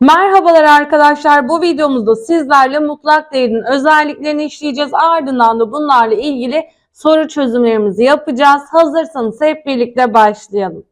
Merhabalar arkadaşlar. Bu videomuzda sizlerle mutlak değerin özelliklerini işleyeceğiz. Ardından da bunlarla ilgili soru çözümlerimizi yapacağız. Hazırsanız hep birlikte başlayalım.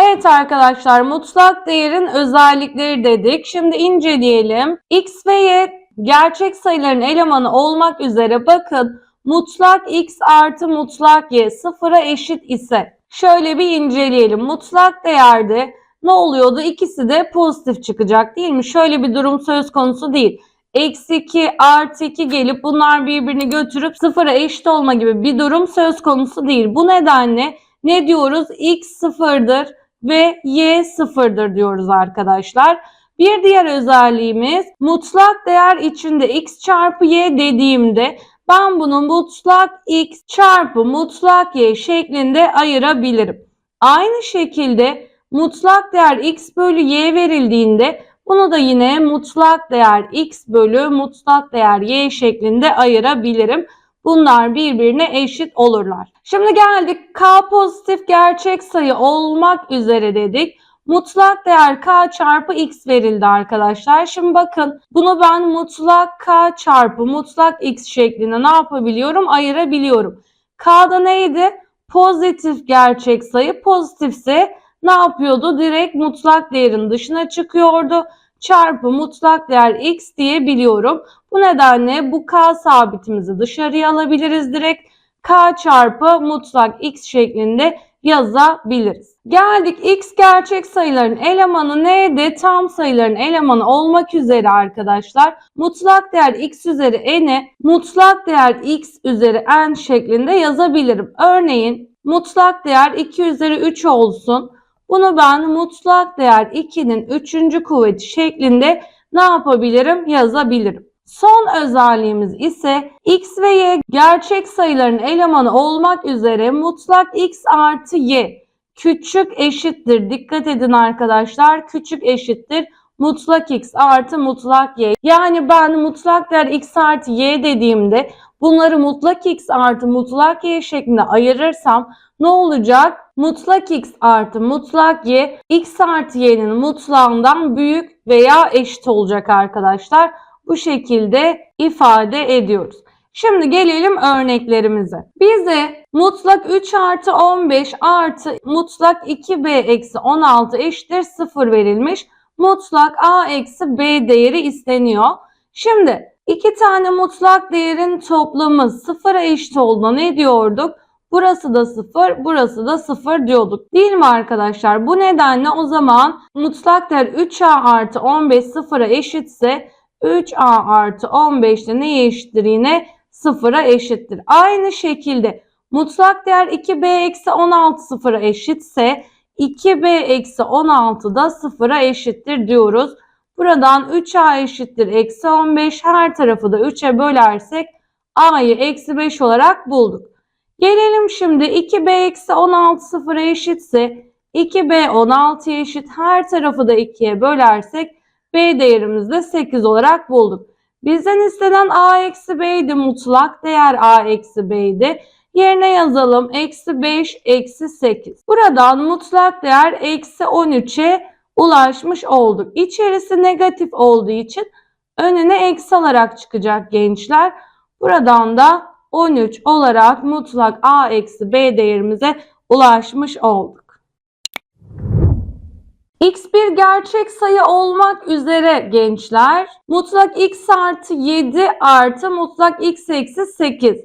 Evet arkadaşlar mutlak değerin özellikleri dedik. Şimdi inceleyelim. X ve Y gerçek sayıların elemanı olmak üzere bakın mutlak X artı mutlak Y sıfıra eşit ise şöyle bir inceleyelim. Mutlak değerde ne oluyordu? İkisi de pozitif çıkacak değil mi? Şöyle bir durum söz konusu değil. Eksi 2 artı 2 gelip bunlar birbirini götürüp sıfıra eşit olma gibi bir durum söz konusu değil. Bu nedenle ne diyoruz? X sıfırdır ve Y sıfırdır diyoruz arkadaşlar. Bir diğer özelliğimiz mutlak değer içinde x çarpı y dediğimde ben bunu mutlak x çarpı mutlak y şeklinde ayırabilirim. Aynı şekilde mutlak değer x bölü y verildiğinde bunu da yine mutlak değer x bölü mutlak değer y şeklinde ayırabilirim. Bunlar birbirine eşit olurlar. Şimdi geldik k pozitif gerçek sayı olmak üzere dedik. Mutlak değer k çarpı x verildi arkadaşlar. Şimdi bakın bunu ben mutlak k çarpı mutlak x şeklinde ne yapabiliyorum? Ayırabiliyorum. K'da neydi? Pozitif gerçek sayı. Pozitifse ne yapıyordu? Direkt mutlak değerin dışına çıkıyordu. Çarpı mutlak değer x diye biliyorum. Bu nedenle bu k sabitimizi dışarıya alabiliriz direkt. k çarpı mutlak x şeklinde yazabiliriz. Geldik x gerçek sayıların elemanı neydi? Tam sayıların elemanı olmak üzere arkadaşlar. Mutlak değer x üzeri n'e mutlak değer x üzeri n şeklinde yazabilirim. Örneğin mutlak değer 2 üzeri 3 olsun. Bunu ben mutlak değer 2'nin 3. kuvveti şeklinde ne yapabilirim? Yazabilirim. Son özelliğimiz ise x ve y gerçek sayıların elemanı olmak üzere mutlak x artı y küçük eşittir. Dikkat edin arkadaşlar küçük eşittir. Mutlak x artı mutlak y. Yani ben mutlak değer x artı y dediğimde bunları mutlak x artı mutlak y şeklinde ayırırsam ne olacak? Mutlak x artı mutlak y x artı y'nin mutlağından büyük veya eşit olacak arkadaşlar bu şekilde ifade ediyoruz. Şimdi gelelim örneklerimize. Bize mutlak 3 artı 15 artı mutlak 2b eksi 16 eşittir 0 verilmiş. Mutlak a eksi b değeri isteniyor. Şimdi iki tane mutlak değerin toplamı sıfıra eşit olduğuna ne diyorduk? Burası da 0, burası da 0 diyorduk. Değil mi arkadaşlar? Bu nedenle o zaman mutlak değer 3a artı 15 sıfıra eşitse 3a artı 15 de neye eşittir yine? Sıfıra eşittir. Aynı şekilde mutlak değer 2b eksi 16 sıfıra eşitse 2b eksi 16 da sıfıra eşittir diyoruz. Buradan 3a eşittir eksi 15 her tarafı da 3'e bölersek a'yı eksi 5 olarak bulduk. Gelelim şimdi 2b eksi 16 sıfıra eşitse 2b 16'ya eşit her tarafı da 2'ye bölersek B değerimizi de 8 olarak bulduk. Bizden istenen A eksi B'ydi mutlak değer A eksi B'ydi. Yerine yazalım. Eksi 5 eksi 8. Buradan mutlak değer eksi 13'e ulaşmış olduk. İçerisi negatif olduğu için önüne eksi alarak çıkacak gençler. Buradan da 13 olarak mutlak A eksi B değerimize ulaşmış olduk. X bir gerçek sayı olmak üzere gençler. Mutlak x artı 7 artı mutlak x eksi 8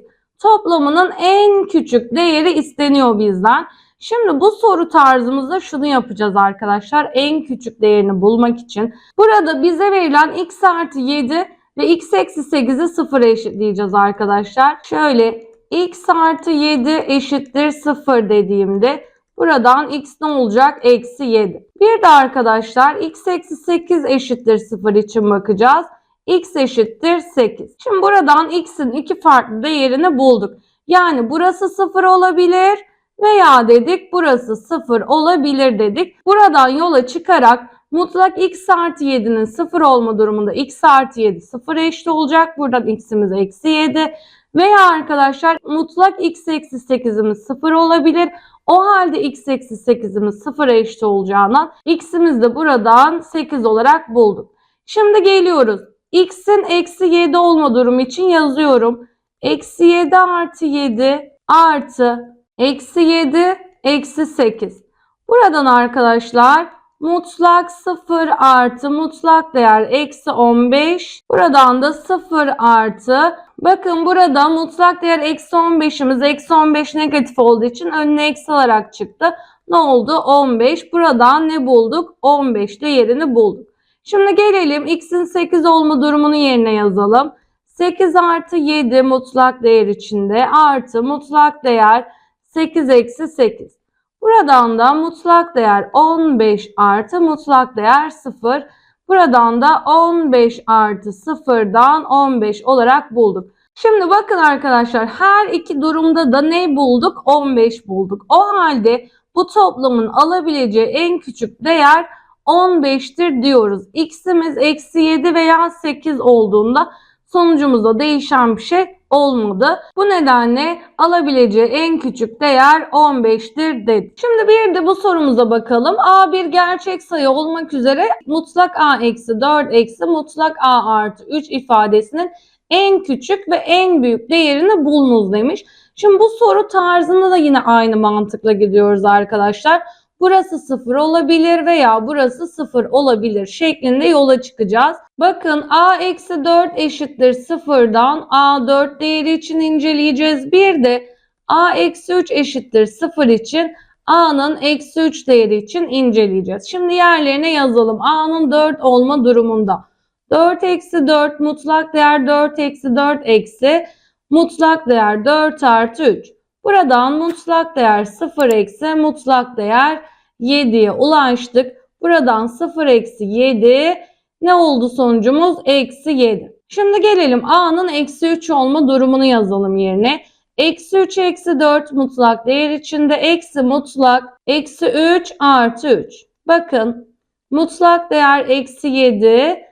toplamının en küçük değeri isteniyor bizden. Şimdi bu soru tarzımızda şunu yapacağız arkadaşlar. En küçük değerini bulmak için. Burada bize verilen x artı 7 ve x eksi 8'i sıfıra eşitleyeceğiz arkadaşlar. Şöyle x artı 7 eşittir 0 dediğimde Buradan x ne olacak? Eksi 7. Bir de arkadaşlar x eksi 8 eşittir 0 için bakacağız. x eşittir 8. Şimdi buradan x'in iki farklı değerini bulduk. Yani burası 0 olabilir veya dedik burası 0 olabilir dedik. Buradan yola çıkarak mutlak x artı 7'nin 0 olma durumunda x artı 7 0 eşit olacak. Buradan x'imiz eksi 7. Veya arkadaşlar mutlak x eksi 8'imiz 0 olabilir. O halde x eksi 8'imiz 0'a eşit olacağından x'imiz de buradan 8 olarak bulduk. Şimdi geliyoruz. x'in eksi 7 olma durumu için yazıyorum. Eksi 7 artı 7 artı eksi 7 eksi 8. Buradan arkadaşlar mutlak 0 artı mutlak değer eksi 15. Buradan da 0 artı bakın burada mutlak değer eksi 15'imiz eksi 15 negatif olduğu için önüne eksi alarak çıktı. Ne oldu? 15. Buradan ne bulduk? 15 değerini bulduk. Şimdi gelelim x'in 8 olma durumunu yerine yazalım. 8 artı 7 mutlak değer içinde artı mutlak değer 8 eksi 8. Buradan da mutlak değer 15 artı mutlak değer 0. Buradan da 15 artı 0'dan 15 olarak bulduk. Şimdi bakın arkadaşlar her iki durumda da ne bulduk? 15 bulduk. O halde bu toplamın alabileceği en küçük değer 15'tir diyoruz. X'imiz eksi 7 veya 8 olduğunda sonucumuzda değişen bir şey olmadı. Bu nedenle alabileceği en küçük değer 15'tir dedi. Şimdi bir de bu sorumuza bakalım. A bir gerçek sayı olmak üzere mutlak A eksi 4 eksi mutlak A artı 3 ifadesinin en küçük ve en büyük değerini bulunuz demiş. Şimdi bu soru tarzında da yine aynı mantıkla gidiyoruz arkadaşlar. Burası 0 olabilir veya burası 0 olabilir şeklinde yola çıkacağız. Bakın a eksi 4 eşittir 0'dan a 4 değeri için inceleyeceğiz. Bir de a eksi 3 eşittir 0 için a'nın eksi 3 değeri için inceleyeceğiz. Şimdi yerlerine yazalım. a'nın 4 olma durumunda. 4 eksi 4 mutlak değer 4 eksi 4 eksi mutlak değer 4 artı 3. Buradan mutlak değer 0 eksi mutlak değer 7'ye ulaştık. Buradan 0 eksi 7 ne oldu sonucumuz? Eksi 7. Şimdi gelelim A'nın eksi 3 olma durumunu yazalım yerine. Eksi 3 eksi 4 mutlak değer içinde eksi mutlak eksi 3 artı 3. Bakın mutlak değer eksi 7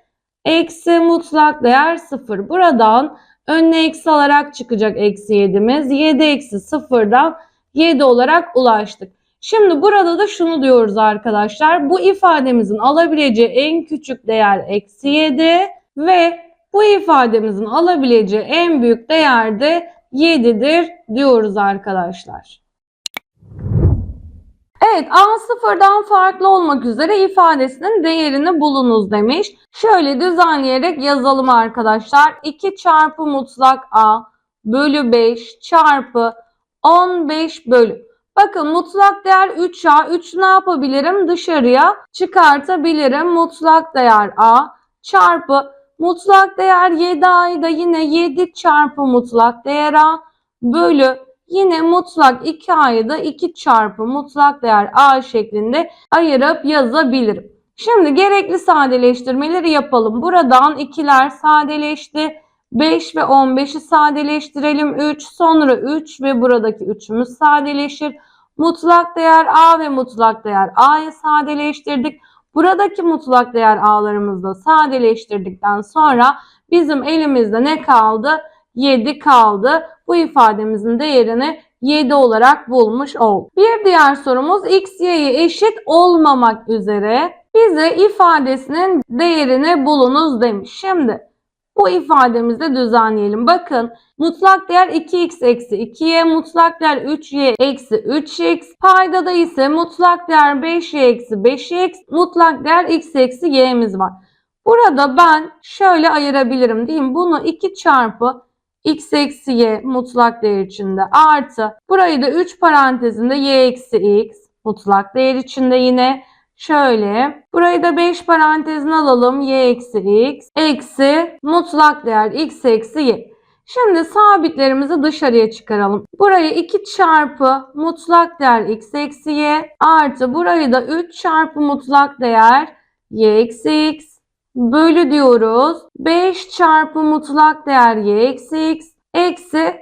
eksi mutlak değer 0. Buradan önüne eksi alarak çıkacak eksi 7'miz. 7 eksi 0'dan 7 olarak ulaştık. Şimdi burada da şunu diyoruz arkadaşlar. Bu ifademizin alabileceği en küçük değer eksi 7 ve bu ifademizin alabileceği en büyük değer de 7'dir diyoruz arkadaşlar. Evet A sıfırdan farklı olmak üzere ifadesinin değerini bulunuz demiş. Şöyle düzenleyerek yazalım arkadaşlar. 2 çarpı mutlak A bölü 5 çarpı 15 bölü. Bakın mutlak değer 3A. 3 ne yapabilirim? Dışarıya çıkartabilirim. Mutlak değer A çarpı mutlak değer 7A'yı da yine 7 çarpı mutlak değer A bölü yine mutlak 2A'yı da 2 çarpı mutlak değer A şeklinde ayırıp yazabilirim. Şimdi gerekli sadeleştirmeleri yapalım. Buradan 2'ler sadeleşti. 5 ve 15'i sadeleştirelim. 3 sonra 3 ve buradaki 3'ümüz sadeleşir. Mutlak değer A ve mutlak değer A'yı sadeleştirdik. Buradaki mutlak değer A'larımızı da sadeleştirdikten sonra bizim elimizde ne kaldı? 7 kaldı. Bu ifademizin değerini 7 olarak bulmuş olduk. Bir diğer sorumuz x, y'ye eşit olmamak üzere bize ifadesinin değerini bulunuz demiş. Şimdi bu ifademizde düzenleyelim. Bakın mutlak değer 2x eksi 2y, mutlak değer 3y eksi 3x, paydada ise mutlak değer 5y eksi 5x, mutlak değer x eksi y'miz var. Burada ben şöyle ayırabilirim değil? Bunu 2 çarpı x eksi y mutlak değer içinde artı burayı da 3 parantezinde y eksi x mutlak değer içinde yine Şöyle burayı da 5 parantezine alalım. y eksi x eksi mutlak değer x eksi y. Şimdi sabitlerimizi dışarıya çıkaralım. Burayı 2 çarpı mutlak değer x eksi y artı burayı da 3 çarpı mutlak değer y eksi x bölü diyoruz. 5 çarpı mutlak değer y eksi x eksi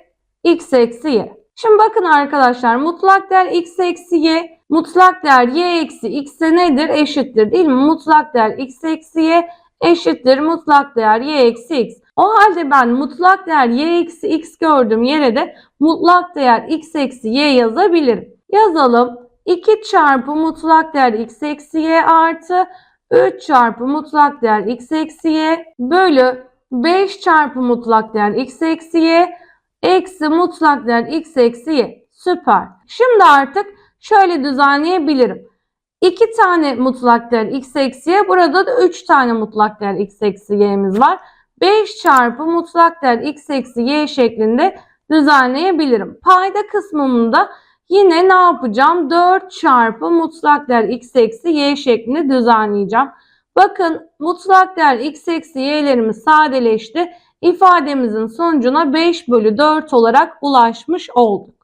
x eksi y. Şimdi bakın arkadaşlar mutlak değer x eksi y mutlak değer y eksi x'e nedir? Eşittir değil mi? Mutlak değer x eksi y eşittir mutlak değer y eksi x. O halde ben mutlak değer y eksi x gördüğüm yere de mutlak değer x eksi y yazabilirim. Yazalım. 2 çarpı mutlak değer x eksi y artı 3 çarpı mutlak değer x eksi y bölü 5 çarpı mutlak değer x eksi y eksi mutlak değer x eksi y. Süper. Şimdi artık şöyle düzenleyebilirim. 2 tane mutlak değer x eksi y. Burada da 3 tane mutlak değer x eksi y'miz var. 5 çarpı mutlak değer x eksi y şeklinde düzenleyebilirim. Payda kısmında yine ne yapacağım? 4 çarpı mutlak değer x eksi y şeklinde düzenleyeceğim. Bakın mutlak değer x eksi y'lerimiz sadeleşti. İfademizin sonucuna 5 bölü 4 olarak ulaşmış olduk.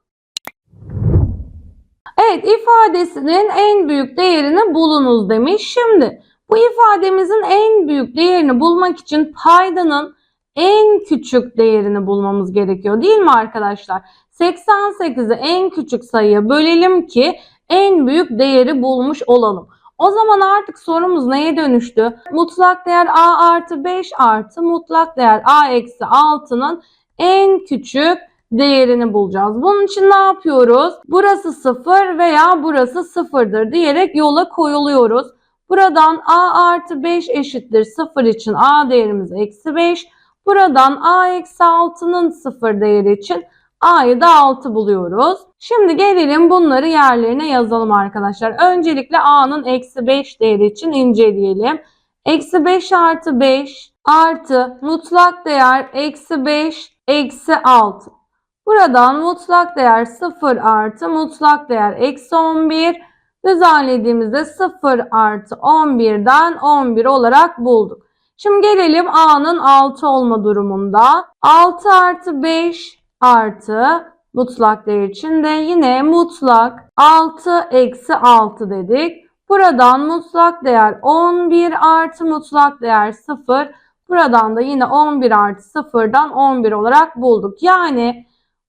Evet ifadesinin en büyük değerini bulunuz demiş. Şimdi bu ifademizin en büyük değerini bulmak için paydanın en küçük değerini bulmamız gerekiyor değil mi arkadaşlar? 88'i en küçük sayıya bölelim ki en büyük değeri bulmuş olalım. O zaman artık sorumuz neye dönüştü? Mutlak değer a artı 5 artı mutlak değer a eksi 6'nın en küçük değerini bulacağız. Bunun için ne yapıyoruz? Burası 0 veya burası 0'dır diyerek yola koyuluyoruz. Buradan a artı 5 eşittir 0 için a değerimiz eksi 5. Buradan a eksi 6'nın 0 değeri için a'yı da 6 buluyoruz. Şimdi gelelim bunları yerlerine yazalım arkadaşlar. Öncelikle a'nın eksi 5 değeri için inceleyelim. Eksi 5 artı 5 artı mutlak değer eksi 5 eksi 6. Buradan mutlak değer 0 artı mutlak değer eksi 11 düzenlediğimizde 0 artı 11'den 11 olarak bulduk. Şimdi gelelim a'nın 6 olma durumunda. 6 artı 5 artı mutlak değer için de yine mutlak 6 eksi 6 dedik. Buradan mutlak değer 11 artı mutlak değer 0. Buradan da yine 11 artı 0'dan 11 olarak bulduk. Yani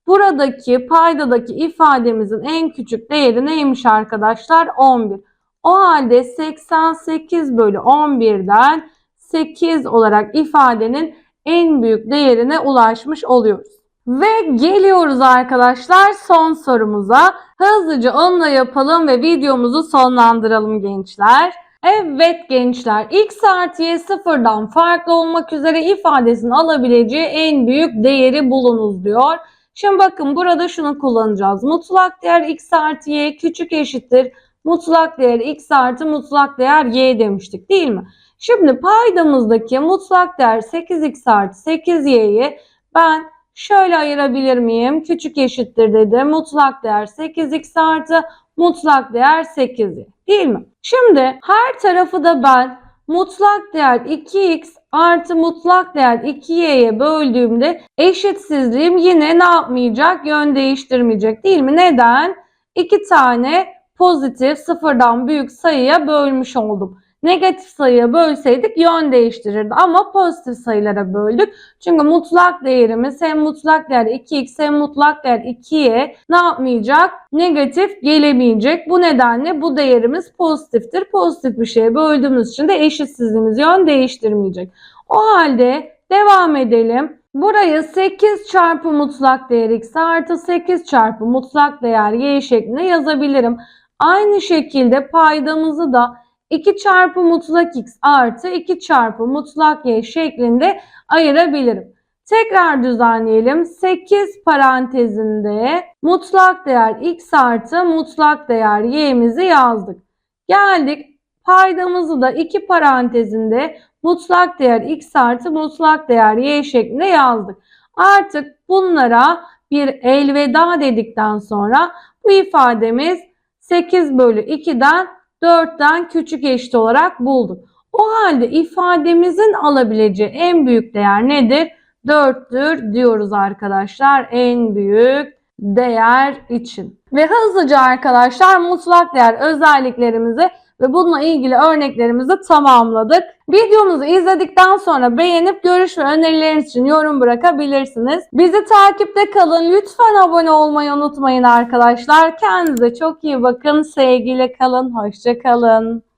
buradaki paydadaki ifademizin en küçük değeri neymiş arkadaşlar? 11. O halde 88 bölü 11'den 8 olarak ifadenin en büyük değerine ulaşmış oluyoruz. Ve geliyoruz arkadaşlar son sorumuza. Hızlıca onunla yapalım ve videomuzu sonlandıralım gençler. Evet gençler x artı y sıfırdan farklı olmak üzere ifadesinin alabileceği en büyük değeri bulunuz diyor. Şimdi bakın burada şunu kullanacağız. Mutlak değer x artı y küçük eşittir. Mutlak değer x artı mutlak değer y demiştik değil mi? Şimdi paydamızdaki mutlak değer 8x artı 8y'yi ben şöyle ayırabilir miyim? Küçük eşittir dedi. Mutlak değer 8x artı mutlak değer 8y değil mi? Şimdi her tarafı da ben mutlak değer 2x artı mutlak değer 2y'ye böldüğümde eşitsizliğim yine ne yapmayacak? Yön değiştirmeyecek değil mi? Neden? İki tane pozitif sıfırdan büyük sayıya bölmüş oldum. Negatif sayıya bölseydik yön değiştirirdi ama pozitif sayılara böldük. Çünkü mutlak değerimiz hem mutlak değer 2x hem mutlak değer 2'ye ne yapmayacak? Negatif gelemeyecek. Bu nedenle bu değerimiz pozitiftir. Pozitif bir şeye böldüğümüz için de eşitsizliğimiz yön değiştirmeyecek. O halde devam edelim. Burayı 8 çarpı mutlak değer x artı 8 çarpı mutlak değer y şeklinde yazabilirim. Aynı şekilde paydamızı da 2 çarpı mutlak x artı 2 çarpı mutlak y şeklinde ayırabilirim. Tekrar düzenleyelim. 8 parantezinde mutlak değer x artı mutlak değer y'mizi yazdık. Geldik paydamızı da 2 parantezinde mutlak değer x artı mutlak değer y şeklinde yazdık. Artık bunlara bir elveda dedikten sonra bu ifademiz 8 bölü 2'den 4'ten küçük eşit olarak bulduk. O halde ifademizin alabileceği en büyük değer nedir? 4'tür diyoruz arkadaşlar en büyük değer için. Ve hızlıca arkadaşlar mutlak değer özelliklerimizi ve bununla ilgili örneklerimizi tamamladık. Videomuzu izledikten sonra beğenip görüş ve önerileriniz için yorum bırakabilirsiniz. Bizi takipte kalın. Lütfen abone olmayı unutmayın arkadaşlar. Kendinize çok iyi bakın. Sevgiyle kalın. Hoşça kalın.